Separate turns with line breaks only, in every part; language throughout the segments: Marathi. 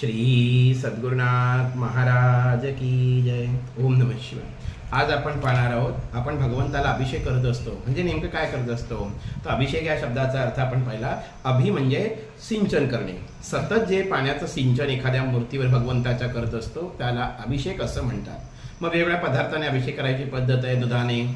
श्री सद्गुरुनाथ महाराज की जय. ओम नम शिवाय. आज आपण पाहणार आहोत आपण भगवंताला अभिषेक करत असतो. म्हणजे नेमकं काय करत असतो? तर अभिषेक या शब्दाचा अर्थ आपण पाहिला अभि म्हणजे सिंचन करणे. सतत जे पाण्याचं सिंचन एखाद्या मूर्तीवर भगवंताच्या करत असतो त्याला अभिषेक असं म्हणतात. मग वेगवेगळ्या पदार्थाने अभिषेक करायची पद्धत आहे दुधाने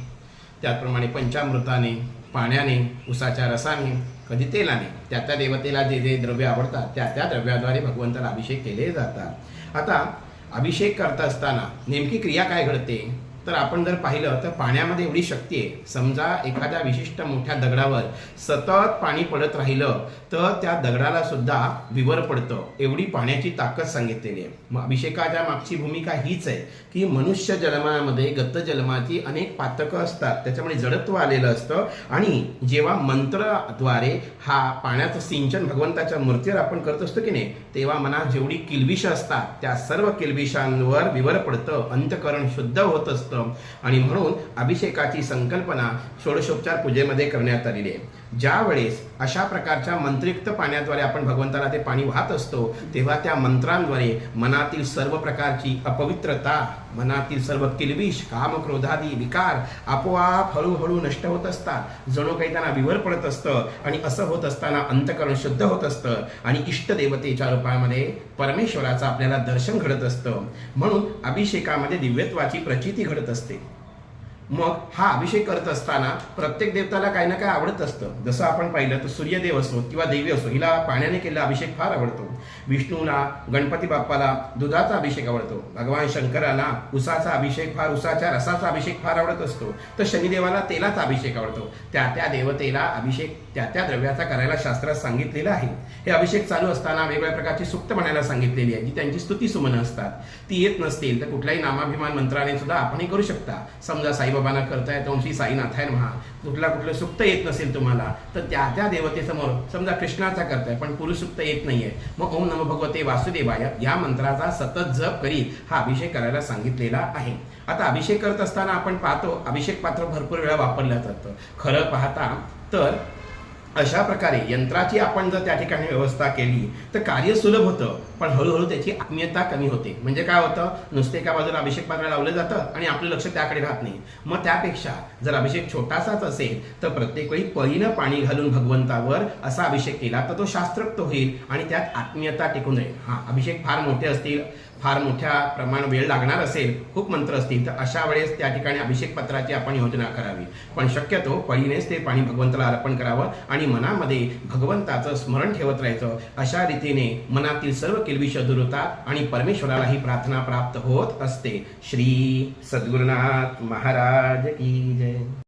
त्याचप्रमाणे पंचामृताने पाण्याने उसाच्या रसाने कधी तेलाने. त्या त्या देवतेला जे जे द्रव्य आवडतात त्या त्या द्रव्याद्वारे भगवंताला अभिषेक केले जातात. आता अभिषेक करत असताना नेमकी क्रिया काय घडते? तर आपण जर पाहिलं तर पाण्यामध्ये एवढी शक्ती आहे. समजा एखाद्या विशिष्ट मोठ्या दगडावर सतत पाणी पडत राहिलं तर त्या दगडाला सुद्धा विवर पडतं. एवढी पाण्याची ताकद सांगितलेली आहे. मग अभिषेकाच्या मागची भूमिका हीच आहे की मनुष्य जन्मामध्ये गत जन्माची अनेक पातकं असतात. त्याच्यामुळे जडत्व आलेलं असतं. आणि जेव्हा मंत्राद्वारे हा पाण्याचं सिंचन भगवंताच्या मूर्तीवर आपण करत असतो की नाही तेव्हा मनात जेवढी किलबिष असतात त्या सर्व किलबिषांवर विवर पडतं अंतकरण शुद्ध होत असतं. आणि म्हणून अभिषेकाची संकल्पना षोडशोपचार पूजेमध्ये करण्यात आलेली आहे. ज्या वेळेस अशा प्रकारच्या मंत्रिक्त पाण्याद्वारे आपण भगवंताला ते पाणी वाहत असतो तेव्हा त्या मंत्रांद्वारे मनातील सर्व प्रकारची अपवित्रता मनातील सर्व किलबिष काम क्रोधादी विकार आपोआप हळूहळू नष्ट होत असतात. जणू काही त्यांना विवर पडत असतं आणि असं होत असताना अंतकरण शुद्ध होत असतं आणि इष्टदेवतेच्या रूपामध्ये परमेश्वराचं आपल्याला दर्शन घडत असतं. म्हणून अभिषेकामध्ये दिव्यत्वाची प्रचिती घडत असते. मग हा अभिषेक करत असताना प्रत्येक देवताला काही ना काय आवडत असतं. जसं आपण पाहिलं तर सूर्यदेव असो किंवा देवी असो हिला पाण्याने केलेला अभिषेक फार आवडतो. विष्णूला गणपती बाप्पाला दुधाचा अभिषेक आवडतो. भगवान शंकराला उसाचा अभिषेक फार उसाच्या रसाचा अभिषेक फार आवडत असतो. तर शनिदेवाला तेलाचा अभिषेक आवडतो. त्या त्या देवतेला अभिषेक त्या त्या द्रव्याचा करायला शास्त्रात सांगितलेलं आहे. हे अभिषेक चालू असताना वेगवेगळ्या प्रकारची सुक्त म्हणायला सांगितलेली आहे जी त्यांची स्तुती सुमनं असतात. ती येत नसतील तर कुठल्याही नामाभिमान मंत्राने सुद्धा आपणही करू शकता. समजा बाबांना करतायत तर श्री आहे महा. कुठला कुठलं सुक्त येत नसेल तुम्हाला तर त्या त्या देवतेसमोर समजा कृष्णाचा करताय पण पुरुष सुक्त येत नाहीये. मग ओम नम भगवते वासुदेवाय या मंत्राचा सतत जप करीत हा अभिषेक करायला सांगितलेला आहे. आता अभिषेक करत असताना आपण पाहतो अभिषेक पात्र भरपूर वेळा वापरलं जातं. खरं पाहता तर अशा प्रकारे यंत्राची आपण जर त्या ठिकाणी व्यवस्था केली तर कार्य सुलभ होतं पण हळूहळू त्याची आत्मीयता कमी होते. म्हणजे काय होतं? नुसते एका बाजूला अभिषेक पात्र लावलं जातं आणि आपलं लक्ष त्याकडे राहत नाही. मग त्यापेक्षा जर अभिषेक छोटासाच असेल तर प्रत्येक वेळी पळीनं पाणी घालून भगवंतावर असा अभिषेक केला तर तो शास्त्रोक्त होईल आणि त्यात आत्मीयता टिकून राहील. हा अभिषेक फार मोठे असतील फार मोठ्या प्रमाण वेळ लागणार असेल खूप मंत्र असतील तर अशा वेळेस त्या ठिकाणी अभिषेक पत्राची आपण योजना करावी. पण शक्यतो पळीनेच ते पाणी भगवंताला अर्पण करावं आणि मनामध्ये भगवंताचं स्मरण ठेवत राहायचं. अशा रीतीने मनातील सर्व किलबिष दूर होतात आणि परमेश्वराला ही प्रार्थना प्राप्त होत असते. श्री सद्गुरुनाथ महाराज की जय.